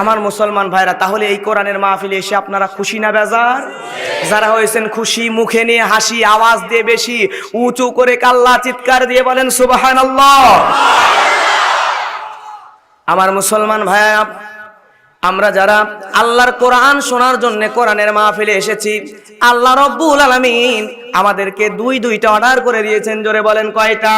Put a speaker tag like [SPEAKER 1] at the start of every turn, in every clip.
[SPEAKER 1] আমার মুসলমান ভাইরা, তাহলে এই কোরআনের মাহফিলে এসে আপনারা খুশি না বেজার? যারা হয়েছেন খুশি, মুখে নিয়ে হাসি, আওয়াজ দিয়ে বেশি, উঁচু করে কাল্লা চিৎকার দিয়ে বলেন সুবাহান আমার মুসলমান ভাইয়া, আমরা যারা আল্লাহর কোরআন শোনার জন্য কোরআনের মাহফিলে এসেছি, আল্লাহ রব্বুল আলামিন আমাদেরকে দুই দুইটা অর্ডার করে দিয়েছেন। জোরে বলেন কয়টা?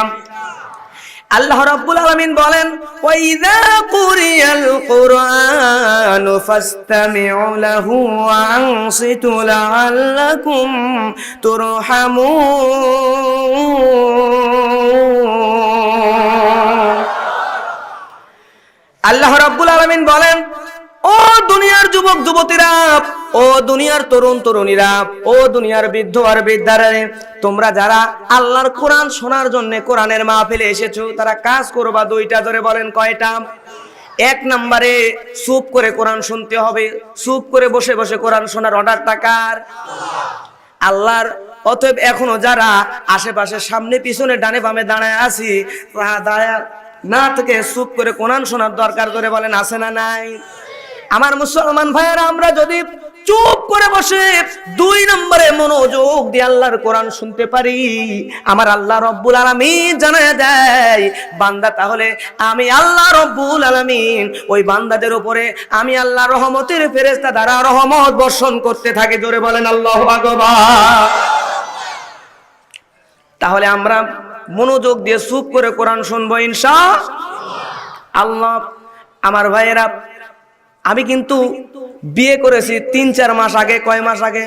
[SPEAKER 1] আল্লাহ রাব্বুল আলামিন বলেন, ওয়াইযা কুরিয়াল কুরআনু ফাসতামিউ লাহু ওয়া আনসিতু লাআল্লাকুম তুরহামুন। আল্লাহ রাব্বুল আলামিন বলেন দুনিয়ার যুবক, যুবতীরা, ও দুনিয়ার তরুণ তরুণীরা, ও দুনিয়ার বৃদ্ধ আর বৃদ্ধারা, তোমরা যারা আল্লাহর কোরআন শোনার জন্য কোরআনের মাহফিলে এসেছ, তারা কাজ করবা দুইটা ধরে বলেন কয়টা? এক নম্বরে চুপ করে কোরআন শুনতে হবে, চুপ করে বসে বসে কোরআন শোনার অর্ডার টাকার আল্লাহর, অতএব এখনও যারা আশেপাশে সামনে পিছনে ডানে বামে দাঁড়ায় আছি দাঁড়ায় না থেকে চুপ করে কোরআন শোনার দরকার করে বলেন, আছে না নাই? আমার মুসলমান ভাইয়েরা, আমরা যদি চুপ করে বসে দুই নম্বরে মনোযোগ দিয়ে আল্লাহর কোরআন শুনতে পারি, আমার আল্লাহ রব্বুল আলামিন জানায় দেয়, বান্দা তাহলে আমি আল্লাহ রব্বুল আলামিন, ওই বান্দাদের উপরে আমি আল্লাহ রহমতের ফেরেস্তা দ্বারা রহমত বর্ষণ করতে থাকে। জোরে বলেন, আল্লাহ আকবার। তাহলে আমরা মনোযোগ দিয়ে চুপ করে কোরআন শুনব ইনশা আল্লাহ, আমার ভাইয়েরা আমি কিন্তু বিয়ে করেছি তিন চার মাস আগে কয় মাস আগে?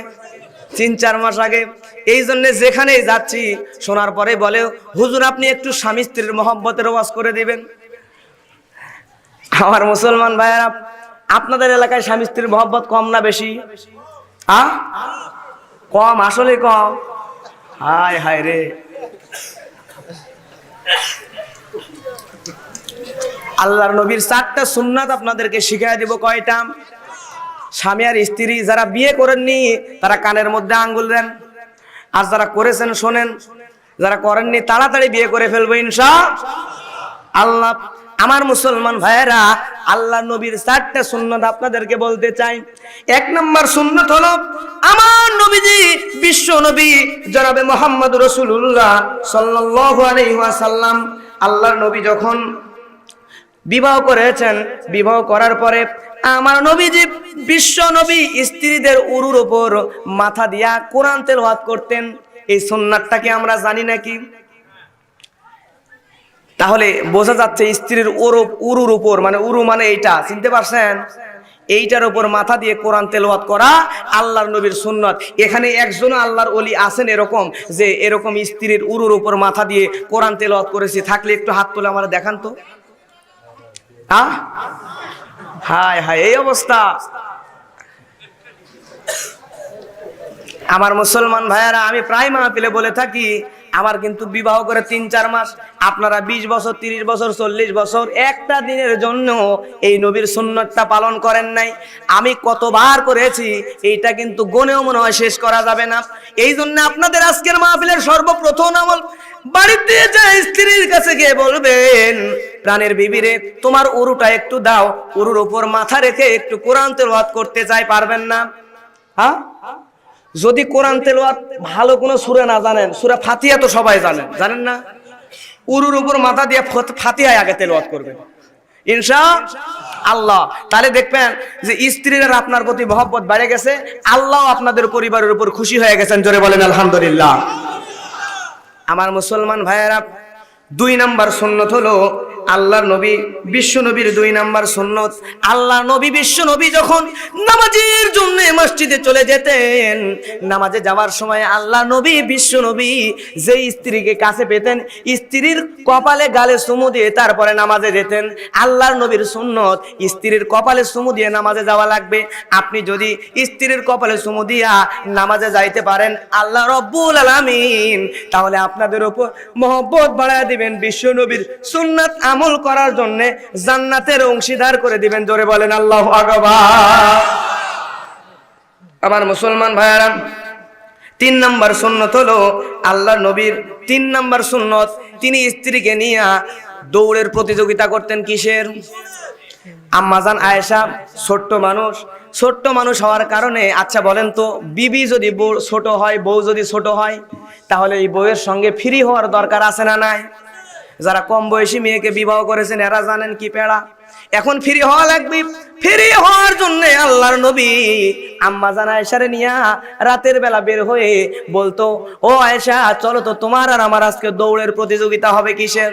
[SPEAKER 1] তিন চার মাস আগে। এই জন্য যেখানেই যাচ্ছি শোনার পরে বলে হুজুর আপনি একটু স্বামী স্ত্রীর মহব্বতের ওয়াজ করে দিবেন। আমার মুসলমান ভাইয়েরা আপনাদের এলাকায় স্বামী স্ত্রীর মহব্বত কম না বেশি? আ? কম আসলে কম। হায় হায় রে। আল্লাহর নবীর চারটা সুন্নাত আপনাদেরকে শিখিয়ে দিব কয়টা? স্বামী আর স্ত্রী যারা বিয়ে করেননি, তারা কানের মধ্যে আঙ্গুল দেন। আর যারা করেছেন, শোনেন। যারা করেননি, তাড়াতাড়ি বিয়ে করে ফেলব ইনশা আল্লাহ, আমার মুসলমান ভাইয়েরা আল্লাহ নবীর চারটা সুন্নত আপনাদেরকে বলতে চাই। এক নম্বর সুন্নত হলো, আমার নবীজি বিশ্ব নবী জনাবে মোহাম্মদ রসুল্লাহ সাল্লাল্লাহু আলাইহি ওয়াসাল্লাম। আল্লাহর নবী যখন বিবাহ করেছেন। বিবাহ করার পরে আমার নবীজি বিশ্ব নবী স্ত্রীদের উরুর ওপর মাথা দিয়া কোরআন তেলাওয়াত করতেন। এই সুন্নাতটাকে আমরা জানি নাকি? তাহলে বোঝা যাচ্ছে স্ত্রীর ওর উরুর উপর মানে উরু মানে এইটা, চিনতে পারছেন? এইটার উপর মাথা দিয়ে কোরআন তেলাওয়াত করা আল্লাহর নবীর সুন্নত। এখানে একজন আল্লাহর অলি আছেন এরকম, যে এরকম স্ত্রীর উরুর উপর মাথা দিয়ে কোরআন তেলাওয়াত করেছি। থাকলে একটু হাত তুলে আমার দেখান তো। আহ? হায় হায়, এই অবস্থা। আমার মুসলমান ভাইয়ারা, আমি প্রায় মাহফিলে বলে থাকি, আমার কিন্তু বিবাহ করে তিন, চার মাস, আপনারা বিশ বছর, তিরিশ বছর, চল্লিশ বছর, একটা দিনের জন্য এই নবীর সুন্নতটা পালন করেন নাই। আমি কতবার করেছি, এইটা কিন্তু গনেও মনে হয় শেষ করা যাবে না। এই জন্য আপনাদের আজকের মাহফিলের সর্বপ্রথম আমল, বাড়িতে যায় স্ত্রীর কাছে গিয়ে বলবেন প্রাণের বিবিরে, তোমার উরুটা একটু দাও। উরুর উপর মাথা রেখে একটু কোরআন তেলাওয়াত করতে চাই পারবেন না? হ্যাঁ? যদি কোরআন তেলাওয়াত ভালো কোনো সুরে না জানেন, সুরা ফাতিয়া তো সবাই জানেন জানেন না? উরুর উপর মাথা দিয়ে ফত- ফাতিহায় আগে তেলাওয়াত করবেন। ইনশা আল্লাহ। তাহলে দেখবেন যে স্ত্রীরা আপনার প্রতি মহব্বত বেড়ে গেছে, আল্লাহ আপনাদের পরিবারের উপর খুশি হয়ে গেছেন, জোরে বলেন আলহামদুলিল্লাহ। আমার মুসলমান ভাইয়েরা, দুই নাম্বার সুন্নত হলো আল্লাহর নবী, বিশ্ব নবীর দুই নাম্বার সুন্নত। আল্লাহ নবী, বিশ্ব নবী যখন নামাজের জন্য মসজিদে চলে যেতেন, নামাজে যাওয়ার সময় আল্লাহ নবী, বিশ্ব নবী যে স্ত্রীকে কাছে পেতেন, স্ত্রীর কপালে গালে চুমু দিয়ে তারপরে নামাজে যেতেন। আল্লাহর নবীর সুন্নত, স্ত্রীর কপালে চুমু দিয়ে নামাজে যাওয়া লাগবে। আপনি যদি স্ত্রীর কপালে চুমু দিয়া নামাজে যাইতে পারেন, আল্লাহ রব্বুল আলামিন, তাহলে আপনাদের উপর মহব্বত বাড়ায় দিবেন বিশ্ব নবীর সুন্নাত আমল করার জন্য জান্নাতের অংশীদার করে দিবেন। জোরে বলেন, আল্লাহ আমার মুসলমান ভাইয়ারাম তিন নাম্বার সুন্নত হলো আল্লাহ নবীর তিন নাম্বার সুন্নত। তিনি স্ত্রীকে নিয়ে দৌড়ের প্রতিযোগিতা করতেন কিসের? আম্মাজান আয়েশা, ছোট্ট মানুষ। ছোট্ট মানুষ হওয়ার কারণে আচ্ছা বলেন তো, বিবি যদি বউ ছোট হয়, বউ যদি ছোট হয়, তাহলে এই বউয়ের সঙ্গে ফ্রি হওয়ার দরকার আছে না নাই? যারা কম বয়সী মেয়েকে বিবাহ করেছেন, এরা জানেন কি পেড়া? এখন ফ্রি হওয়া লাগবে। ফ্রি হওয়ার জন্য আল্লাহর নবী আম্মা জান আয়েশারে নিয়া রাতের বেলা বের হয়ে বলতো, ও আয়েশা, চলো তো তোমার আর আমার আজকে দৌড়ের প্রতিযোগিতা হবে কিসের?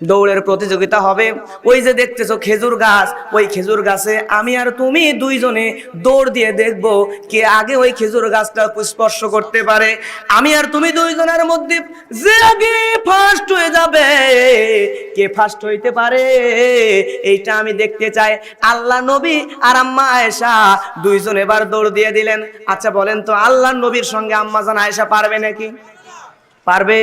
[SPEAKER 1] দৌড়ের প্রতিযোগিতা হবে। ওই যে দেখতেছো খেজুর গাছ, ওই খেজুর গাছে আমি আর তুমি দুইজনে দৌড় দিয়ে দেখব কে আগে ওই খেজুর গাছটা স্পর্শ করতে পারে। আমি আর তুমি দুইজনের মধ্যে যে আগে ফার্স্ট হয়ে যাবে, কে ফার্স্ট হইতে পারে? এইটা আমি দেখতে চাই। আল্লাহ নবী আর আম্মা আয়েশা দুইজন এবার দৌড় দিয়ে দিলেন। আচ্ছা বলেন তো, আল্লাহ নবীর সঙ্গে আম্মা জান আয়েশা পারবে নাকি? পারবে?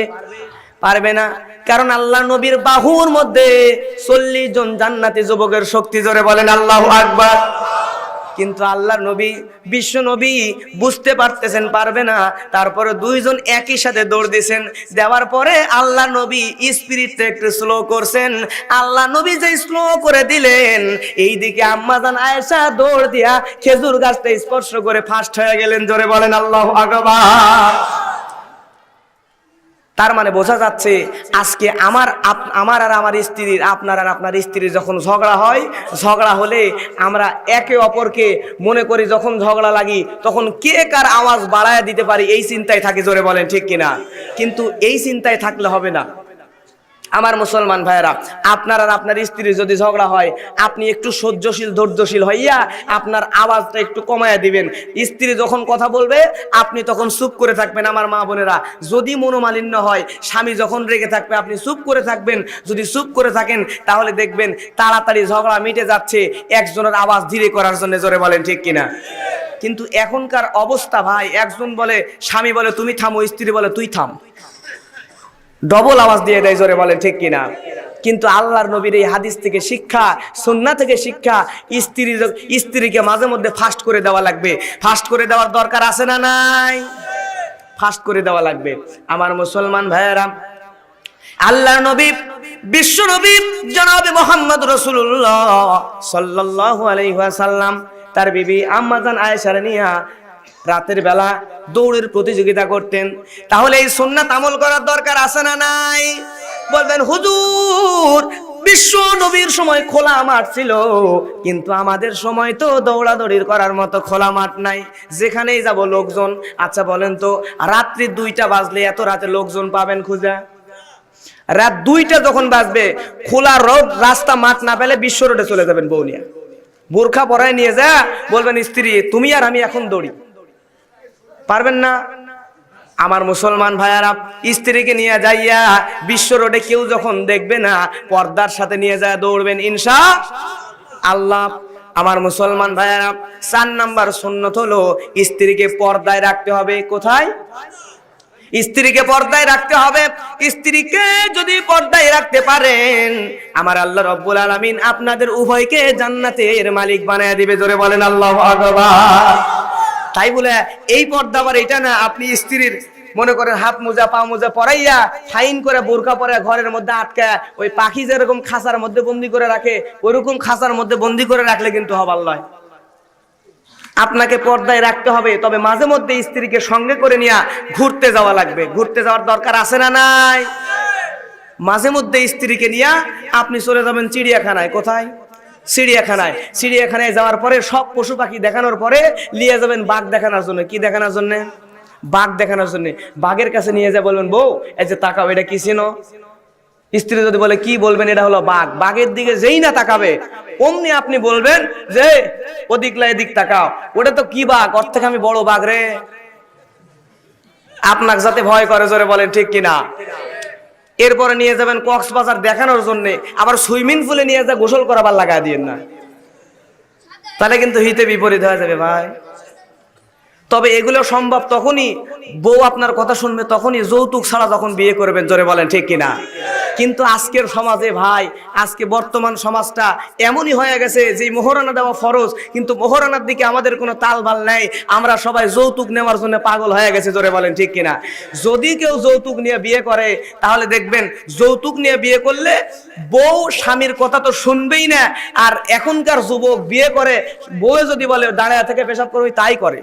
[SPEAKER 1] পারবে না। কারণ আল্লাহ নবীর বাহুর মধ্যে চল্লিশ জন জান্নাতি যুবকের শক্তি জোরে বলেন, আল্লাহ আকবার। কিন্তু আল্লাহর নবী, বিশ্ব নবী বুঝতে পারতেছেন, পারবে না। তারপরে দুইজন একই সাথে দৌড় দিয়েছেন দেওয়ার পরে আল্লাহ নবী স্পিরিটটা একটু স্লো করছেন। আল্লাহ নবী যে স্লো করে দিলেন এই দিকে আম্মাজান আয়েশা দৌড় দিয়া খেজুর গাছটা স্পর্শ করে ফার্স্ট হয়ে গেলেন, জোরে বলেন, আল্লাহ আকবার। তার মানে বোঝা যাচ্ছে আজকে আমার আমার আর আমার স্ত্রীর, আপনার আর আপনার স্ত্রীর যখন ঝগড়া হয়, ঝগড়া হলে আমরা একে অপরকে মনে করি যখন ঝগড়া লাগি, তখন কে কার আওয়াজ বাড়ায় দিতে পারি, এই চিন্তায় থাকে জোরে বলেন ঠিক কিনা? কিন্তু এই চিন্তায় থাকলে হবে না। আমার মুসলমান ভাইয়েরা, আপনার আর আপনার স্ত্রীর যদি ঝগড়া হয়, আপনি একটু সহ্যশীল, ধৈর্যশীল হইয়া আপনার আওয়াজটা একটু কমায়া দিবেন। স্ত্রী যখন কথা বলবে, আপনি তখন চুপ করে থাকবেন আমার মা বোনেরা। যদি মনোমালিন্য হয়, স্বামী যখন রেগে থাকবে, আপনি চুপ করে থাকবেন। যদি চুপ করে থাকেন, তাহলে দেখবেন তাড়াতাড়ি ঝগড়া মিটে যাচ্ছে একজনের আওয়াজ ধীরে করার জন্য, জোরে বলেন ঠিক কিনা? কিন্তু এখনকার অবস্থা ভাই, একজন বলে, স্বামী বলে, তুমি থামো। স্ত্রী বলে, তুই থাম। ডবল আওয়াজ দিয়ে দেয়, জোরে বলেন, ঠিক কিনা? কিন্তু আল্লাহর নবীর এই হাদিস থেকে শিক্ষা সুন্না থেকে শিক্ষা, স্ত্রী স্ত্রীকে মাঝে মধ্যে ফাস্ট করে দেওয়া লাগবে। ফাস্ট করে দেওয়ার দরকার আছে না নাই? ফাস্ট করে দেওয়া লাগবে। আমার মুসলমান ভাইয়েরা, আল্লাহর নবী, বিশ্ব নবী, জনাবে মোহাম্মদ রসুল্লাহ সাল্লাল্লাহু আলাইহি ওয়াসাল্লাম, তার বিবি আম্মাজান আয়েশার রাতের বেলা দৌড়ের প্রতিযোগিতা করতেন। তাহলে এই সুন্নাত আমল করার দরকার আছে না নাই? বলবেন, হুজুর, বিশ্ব নবীর সময় খোলা মাঠ ছিল, কিন্তু আমাদের সময় তো দৌড়াদৌড়ির করার মতো খোলা মাঠ নাই। যেখানেই যাব লোকজন। আচ্ছা বলেন তো, রাত্রি দুইটা বাজলে এত রাতে লোকজন পাবেন খুঁজে? রাত দুইটা যখন বাজবে, খোলা রোড, রাস্তা, মাঠ না পেলে বিশ্ব রোডে চলে যাবেন বৌনিয়া বোরখা পরায় নিয়ে যা, বলবেন, স্ত্রী, তুমি আর আমি এখন দৌড়ি। পারবেন না? আমার মুসলমান ভাইয়ারা, স্ত্রীকে নিয়ে যাইয়া বিশ্ব রোডে কেউ যখন দেখবে না, পর্দার সাথে নিয়ে যায় দৌড়বেন, ইনশা আল্লাহ। আমার মুসলমান ভাইয়ারা, চার নাম্বার সুন্নত হলো স্ত্রীকে পর্দায় রাখতে হবে। কোথায়? স্ত্রীকে পর্দায় রাখতে হবে। স্ত্রীকে যদি পর্দায় রাখতে পারেন, আমার আল্লাহ রব্বুল আলামিন আপনাদের উভয়কে জান্নাতের মালিক বানায় দিবে। জোরে বলেন আল্লাহ তাই বলে, এই পর্দা আবার এটা না, আপনি স্ত্রীর মনে করেন হাত মোজা, পা মোজা পরাইয়া ফাইন করে বোরকা পরে ঘরের মধ্যে আটকা, ওই পাখি যেরকম খাঁচার মধ্যে বন্দি করে রাখে ওইরকম খাঁচার মধ্যে বন্দি করে রাখলে কিন্তু হবার লয় আপনাকে পর্দায় রাখতে হবে, তবে মাঝে মধ্যে স্ত্রীকে সঙ্গে করে নিয়ে ঘুরতে যাওয়া লাগবে। ঘুরতে যাওয়ার দরকার আছে না নাই? মাঝে মধ্যে স্ত্রীকে নিয়ে আপনি চলে যাবেন চিড়িয়াখানায়, কোথায়? চিড়িয়াখানায়। চিড়িয়াখানায় যাওয়ার পরে সব পশু পাখি দেখানোর পরে নিয়ে যাবেন বাঘ দেখানোর জন্য। কি দেখানোর জন্য? বাঘ দেখানোর জন্য। বাঘের কাছে নিয়ে যা বলবেন, বউ, এই যে তাকাও, এটা কি চিনো স্ত্রী যদি বলে, কি বলবেন, এটা হলো বাঘ? বাঘের দিকে যেই না তাকাবে, অমনি আপনি বলবেন যে, ওদিক লা এদিক তাকাও। ওটা তো কি বাঘ? ওর থেকে আমি বড় বাঘ রে। আপনাকে যাতে ভয় করে, জোরে বলেন, ঠিক কিনা? এরপরে নিয়ে যাবেন কক্সবাজার দেখানোর জন্য। আবার সুইমিং পুলে নিয়ে যা গোসল করাবার লাগা দিয়ে না। তাহলে কিন্তু হিতে বিপরীত হয়ে যাবে ভাই। তবে এগুলো সম্ভব তখনই বউ আপনার কথা শুনবে, তখনই যৌতুক ছাড়া যখন বিয়ে করবেন, জোরে বলেন, ঠিক কিনা? কিন্তু আজকের সমাজে ভাই, আজকে বর্তমান সমাজটা এমনই হয়ে গেছে যে মোহরানা দেওয়া ফরজ, কিন্তু মোহরানার দিকে আমাদের কোনো তালবাল নেই। আমরা সবাই যৌতুক নেওয়ার জন্য পাগল হয়ে গেছে, জোরে বলেন ঠিক কিনা? যদি কেউ যৌতুক নিয়ে বিয়ে করে, তাহলে দেখবেন যৌতুক নিয়ে বিয়ে করলে বউ স্বামীর কথা তো শুনবেই না, আর এখনকার যুবক বিয়ে করে, বউ যদি বলে, দাঁড়ায় থেকে পেশাব করবে, তাই করে।